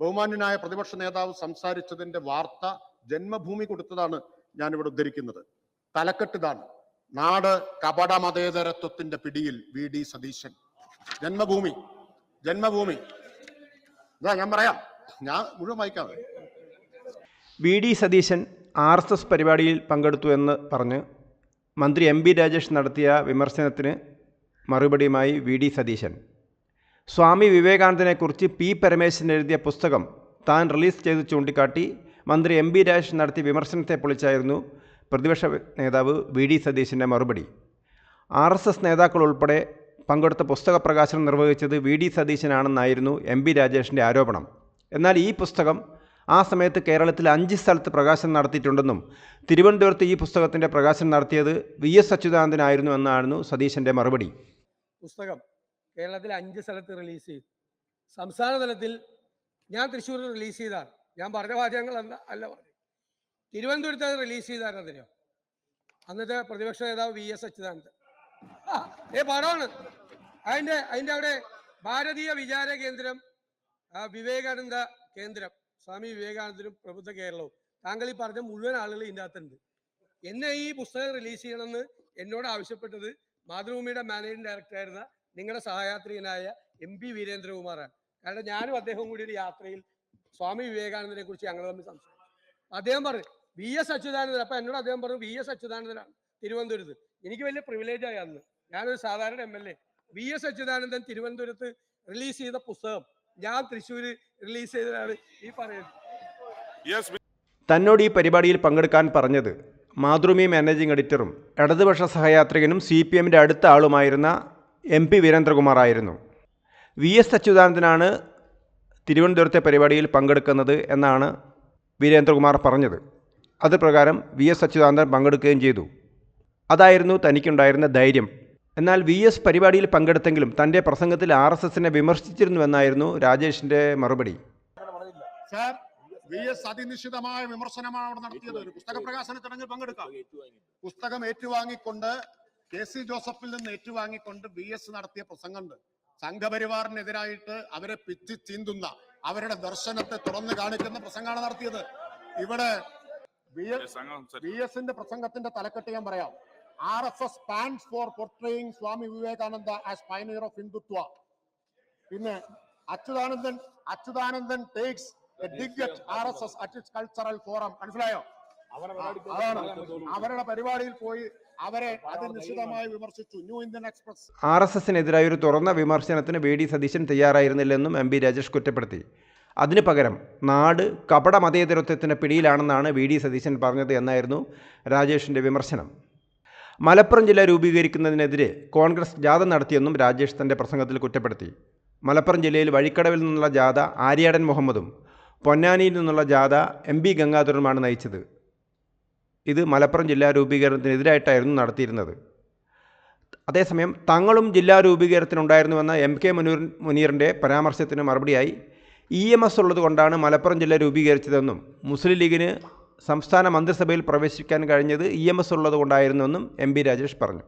ബഹുമാന്യനായ പ്രതിപക്ഷ നേതാവ് സംസാരിച്ചതിന്റെ വാർത്ത ജന്മഭൂമി കൊടുത്തതാണ് ഞാനിവിടെ ഉദ്ധരിക്കുന്നത്. തലക്കെട്ടിതാണ്. നാട് കപട മതേതരത്വത്തിന്റെ പിടിയിൽ വി. ഡി. സതീശൻ. ജന്മഭൂമി. ജന്മഭൂമി. ഇതാ ഞാൻ പറയാം. ഞാൻ മുഴുവൻ വായിക്കാം. V. D. Satheesan R S S പരിപാടിയിൽ പങ്കെടുത്തു എന്ന് പറഞ്ഞ് മന്ത്രി എം. ബി രാജേഷ് നടത്തിയ വിമർശനത്തിന് മറുപടിയുമായി വി. ഡി. സതീശൻ. സ്വാമി വിവേകാനന്ദനെക്കുറിച്ച് പി പരമേശ്വരൻ എഴുതിയ പുസ്തകം താൻ റിലീസ് ചെയ്ത് ചൂണ്ടിക്കാട്ടി മന്ത്രി എം ബി രാജേഷ് നടത്തിയ വിമർശനത്തെ പൊളിച്ചായിരുന്നു പ്രതിപക്ഷ നേതാവ് വി ഡി സതീശന്റെ മറുപടി. ആർ എസ് എസ് നേതാക്കൾ ഉൾപ്പെടെ പങ്കെടുത്ത പുസ്തക പ്രകാശനം നിർവഹിച്ചത് വി ഡി സതീശനാണെന്നായിരുന്നു എം ബി രാജേഷിന്റെ ആരോപണം. എന്നാൽ ഈ പുസ്തകം ആ സമയത്ത് കേരളത്തിൽ അഞ്ച് സ്ഥലത്ത് പ്രകാശനം നടത്തിയിട്ടുണ്ടെന്നും തിരുവനന്തപുരത്ത് ഈ പുസ്തകത്തിന്റെ പ്രകാശനം നടത്തിയത് വി എസ് അച്യുതാനന്ദനായിരുന്നു എന്നായിരുന്നു സതീശന്റെ മറുപടി. പുസ്തകം കേരളത്തിൽ അഞ്ച് സ്ഥലത്ത് റിലീസ് ചെയ്തു. സംസ്ഥാന തലത്തിൽ ഞാൻ തൃശ്ശൂരിൽ റിലീസ് ചെയ്താണ് ഞാൻ പറഞ്ഞ വാചകങ്ങൾ അല്ല അല്ല പറഞ്ഞു തിരുവനന്തപുരത്ത് അത് റിലീസ് ചെയ്തായിരുന്നു അതിനോ. അന്നത്തെ പ്രതിപക്ഷ നേതാവ് വി എസ് അച്യുതാനന്ദൻ. ഏ പടമാണ്. അതിന്റെ അതിന്റെ അവിടെ ഭാരതീയ വിചാര കേന്ദ്രം വിവേകാനന്ദ കേന്ദ്രം സ്വാമി വിവേകാനന്ദനും പ്രബുദ്ധ കേരളവും. താങ്കൾ ഈ പറഞ്ഞ മുഴുവൻ ആളുകൾ ഇതിന്റെ അകത്തുണ്ട്. എന്നെ ഈ പുസ്തകം റിലീസ് ചെയ്യണമെന്ന് എന്നോട് ആവശ്യപ്പെട്ടത് മാതൃഭൂമിയുടെ മാനേജിംഗ് ഡയറക്ടർ ആയിരുന്ന നിങ്ങളുടെ സഹയാത്രികനായ എം പി വീരേന്ദ്രകുമാറാണ്. കാരണം ഞാനും അദ്ദേഹവും കൂടി ഒരു യാത്രയിൽ സ്വാമി വിവേകാനന്ദനെ കുറിച്ച് ഞങ്ങൾ തമ്മിൽ സംസാരിച്ചു. അദ്ദേഹം പറഞ്ഞു വി. എസ്. അച്യുതാനന്ദൻ. അപ്പൊ എന്നോട് അദ്ദേഹം പറഞ്ഞു വി. എസ്. അച്യുതാനന്ദനാണ് തിരുവനന്തപുരത്ത്. എനിക്ക് വലിയ പ്രിവിലേജ് ആയി അന്ന്. ഞാനൊരു സാധാരണ M L A V. S. Achuthanandan തിരുവനന്തപുരത്ത് റിലീസ് ചെയ്ത പുസ്തകം. ഞാൻ തൃശ്ശൂര് റിലീസ് ചെയ്തതാണ് ഈ പറയുന്നത്. തന്നോട് ഈ പരിപാടിയിൽ പങ്കെടുക്കാൻ പറഞ്ഞത് മാതൃമി മാനേജിംഗ് എഡിറ്ററും ഇടതുപക്ഷ സഹയാത്രികനും സി പി എമ്മിന്റെ അടുത്ത ആളുമായിരുന്ന എം പി വീരേന്ദ്രകുമാറായിരുന്നു. വി എസ് അച്യുതാനന്ദനാണ് തിരുവനന്തപുരത്തെ പരിപാടിയിൽ പങ്കെടുക്കുന്നത് എന്നാണ് വീരേന്ദ്രകുമാർ പറഞ്ഞത്. അത് പ്രകാരം വി എസ് അച്യുതാനന്ദൻ പങ്കെടുക്കുകയും ചെയ്തു. അതായിരുന്നു തനിക്കുണ്ടായിരുന്ന ധൈര്യം. എന്നാൽ വി എസ് പരിപാടിയിൽ പങ്കെടുത്തെങ്കിലും തന്റെ പ്രസംഗത്തിൽ ആർ എസ് എസിനെ വിമർശിച്ചിരുന്നുവെന്നായിരുന്നു രാജേഷിന്റെ മറുപടി. വി എസ് അതിനിശ്ചിതമായ വിമർശനമാണ് അവിടെ നടത്തിയത്. ഒരു പുസ്തക പ്രകാശന ചടങ്ങിൽ പങ്കെടുക്കാം. പുസ്തകം ഏറ്റുവാങ്ങിക്കൊണ്ട് കെ സി ജോസഫിൽ നിന്ന് ഏറ്റുവാങ്ങിക്കൊണ്ട് വി എസ് നടത്തിയ പ്രസംഗമുണ്ട്. സംഘപരിവാറിനെതിരായിട്ട് അവരെ പിച്ചി ചീന്തുന്ന അവരുടെ ദർശനത്തെ തുറന്നു കാണിക്കുന്ന പ്രസംഗമാണ് നടത്തിയത്. ഇവിടെ വി എസിന്റെ പ്രസംഗത്തിന്റെ തലക്കെട്ട് ഞാൻ പറയാം. R S S pans for portraying Swami Vivekananda as pioneer of Hindutva. പിന്നെ Achuthanandan Achuthanandan takes a dig at R S S at its cultural forum. മനസ്സിലായോ? അവരുടെ പരിപാടിയിൽ പോയി അവരെ അതിനിശ്ചിതമായി വിമർശിച്ചു. New Indian Express. R S എസിനെതിരായ ഒരു തുറന്ന വിമർശനത്തിന് വി ഡി സതീശൻ തയ്യാറായിരുന്നില്ലെന്നും എം പി രാജേഷ് കുറ്റപ്പെടുത്തി. അതിനു പകരം നാട് കപട മതേതരത്വത്തിന്റെ പിടിയിലാണെന്നാണ് വി ഡി സതീശൻ പറഞ്ഞത് എന്നായിരുന്നു രാജേഷിന്റെ വിമർശനം. മലപ്പുറം ജില്ല രൂപീകരിക്കുന്നതിനെതിരെ കോൺഗ്രസ് ജാഥ നടത്തിയെന്നും രാജേഷ് തന്റെ പ്രസംഗത്തിൽ കുറ്റപ്പെടുത്തി. മലപ്പുറം ജില്ലയിൽ വഴിക്കടവിൽ നിന്നുള്ള ജാഥ ആര്യാടൻ മുഹമ്മദും പൊന്നാനിയിൽ നിന്നുള്ള ജാഥ എം പി ഗംഗാധരനുമാണ് നയിച്ചത്. ഇത് മലപ്പുറം ജില്ലാ രൂപീകരണത്തിനെതിരായിട്ടായിരുന്നു നടത്തിയിരുന്നത്. അതേസമയം തങ്ങളും ജില്ലാ രൂപീകരണത്തിനുണ്ടായിരുന്നുവെന്ന എം കെ മുനീർ മുനീറിന്റെ പരാമർശത്തിന് മറുപടിയായി ഇ എം എസ് ഉള്ളതുകൊണ്ടാണ് മലപ്പുറം ജില്ല രൂപീകരിച്ചതെന്നും മുസ്ലിം ലീഗിന് സംസ്ഥാന മന്ത്രിസഭയിൽ പ്രവേശിക്കാൻ കഴിഞ്ഞത് ഇ എം എസ് ഉള്ളതുകൊണ്ടായിരുന്നുവെന്നും എം പി രാജേഷ് പറഞ്ഞു.